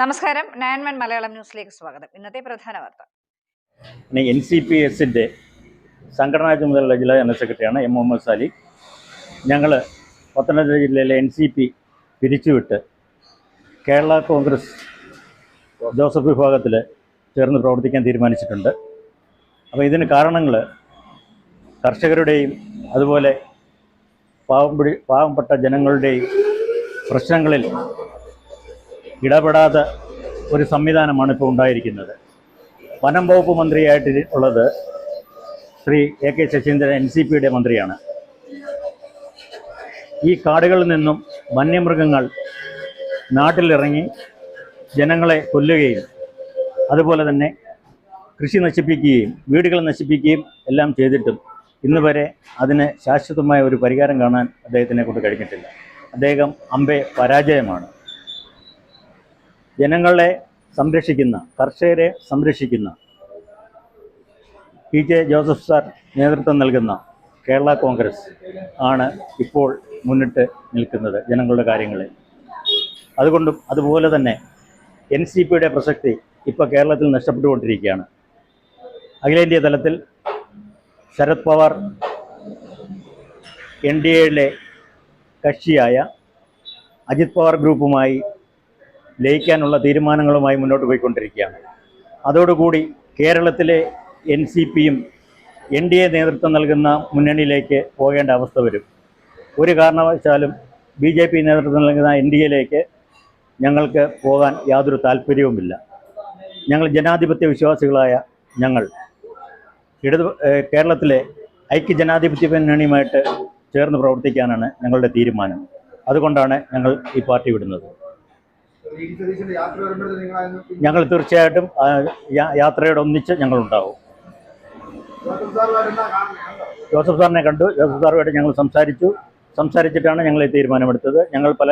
നമസ്കാരം. നയൻമൻ മലയാളം ന്യൂസിലേക്ക് സ്വാഗതം. ഇന്നത്തെ പ്രധാന വാർത്ത. എൻ സി പി എസിന്റെ സംഘടനാ ചുമതലയുള്ള ജില്ലാ ജനറൽ സെക്രട്ടറിയാണ് എം മുഹമ്മദ് സാലി ഞങ്ങൾ പത്തനംതിട്ട ജില്ലയിലെ എൻ സി പി പിരിച്ചുവിട്ട് കേരള കോൺഗ്രസ് ജോസഫ് വിഭാഗത്തിൽ ചേർന്ന് പ്രവർത്തിക്കാൻ തീരുമാനിച്ചിട്ടുണ്ട്. അപ്പോൾ ഇതിന് കാരണങ്ങൾ കർഷകരുടെയും അതുപോലെ പാവം പാവപ്പെട്ട ജനങ്ങളുടെയും പ്രശ്നങ്ങളിൽ ഇടപെടാത്ത ഒരു സംവിധാനമാണ് ഇപ്പോൾ ഉണ്ടായിരിക്കുന്നത്. വനം വകുപ്പ് മന്ത്രിയായിട്ട് ഉള്ളത് Shri A K Saseendran N C പിയുടെ മന്ത്രിയാണ്. ഈ കാടുകളിൽ നിന്നും വന്യമൃഗങ്ങൾ നാട്ടിലിറങ്ങി ജനങ്ങളെ കൊല്ലുകയും അതുപോലെ തന്നെ കൃഷി നശിപ്പിക്കുകയും വീടുകൾ നശിപ്പിക്കുകയും എല്ലാം ചെയ്തിട്ടും ഇന്ന് വരെ അതിന് ശാശ്വതമായ ഒരു പരിഹാരം കാണാൻ അദ്ദേഹത്തിനെ കൊണ്ട് കഴിഞ്ഞിട്ടില്ല. അദ്ദേഹം അമ്പെ പരാജയമാണ്. ജനങ്ങളെ സംരക്ഷിക്കുന്ന കർഷകരെ സംരക്ഷിക്കുന്ന പി ജെ ജോസഫ് സാർ നേതൃത്വം നൽകുന്ന കേരള കോൺഗ്രസ് ആണ് ഇപ്പോൾ മുന്നിട്ട് നിൽക്കുന്നത് ജനങ്ങളുടെ കാര്യങ്ങളിൽ. അതുകൊണ്ടും അതുപോലെ തന്നെ എൻ സി പിയുടെ പ്രസക്തി ഇപ്പോൾ കേരളത്തിൽ നഷ്ടപ്പെട്ടുകൊണ്ടിരിക്കുകയാണ്. അഖിലേന്ത്യാ തലത്തിൽ ശരത് പവാർ എൻ ഡി എയിലെ കക്ഷിയായ അജിത് പവാർ ഗ്രൂപ്പുമായി ലയിക്കാനുള്ള തീരുമാനങ്ങളുമായി മുന്നോട്ട് പോയിക്കൊണ്ടിരിക്കുകയാണ്. അതോടുകൂടി കേരളത്തിലെ എൻ സി പിയും എൻ ഡി എ നേതൃത്വം നൽകുന്ന മുന്നണിയിലേക്ക് പോകേണ്ട അവസ്ഥ വരും. ഒരു കാരണവശാലും ബി ജെ പി നേതൃത്വം നൽകുന്ന എൻ ഡി എയിലേക്ക് ഞങ്ങൾക്ക് പോകാൻ യാതൊരു താല്പര്യവുമില്ല. ഞങ്ങൾ ജനാധിപത്യ വിശ്വാസികളായ ഞങ്ങൾ ഇടത് കേരളത്തിലെ ഐക്യ ജനാധിപത്യ മുന്നണിയുമായിട്ട് ചേർന്ന് പ്രവർത്തിക്കാനാണ് ഞങ്ങളുടെ തീരുമാനം. അതുകൊണ്ടാണ് ഞങ്ങൾ ഈ പാർട്ടി വിടുന്നത്. ഞങ്ങൾ തീർച്ചയായിട്ടും യാത്രയോടെ ഒന്നിച്ച് ഞങ്ങളുണ്ടാവും. ജോസഫ് സാറിനെ കണ്ടു. ജോസഫ് സാറുമായിട്ട് ഞങ്ങൾ സംസാരിച്ചു. സംസാരിച്ചിട്ടാണ് ഞങ്ങൾ ഈ തീരുമാനമെടുത്തത്. ഞങ്ങൾ പല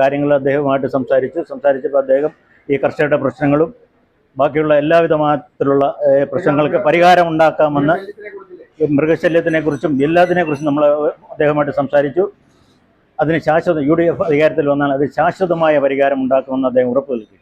കാര്യങ്ങളും അദ്ദേഹവുമായിട്ട് സംസാരിച്ചു. സംസാരിച്ചപ്പോൾ അദ്ദേഹം ഈ കർഷകരുടെ പ്രശ്നങ്ങളും ബാക്കിയുള്ള ആ, പ്രശ്നങ്ങൾക്ക് പരിഹാരം ഉണ്ടാക്കാമെന്ന് മൃഗശല്യത്തിനെ കുറിച്ചും എല്ലാത്തിനെ കുറിച്ചും നമ്മൾ അദ്ദേഹമായിട്ട് സംസാരിച്ചു. അതിന് ശാശ്വത യു ഡി എഫ് അധികാരത്തിൽ വന്നാൽ അത് ശാശ്വതമായ പരിഹാരം ഉണ്ടാക്കുമെന്ന് അദ്ദേഹം ഉറപ്പ് നൽകി.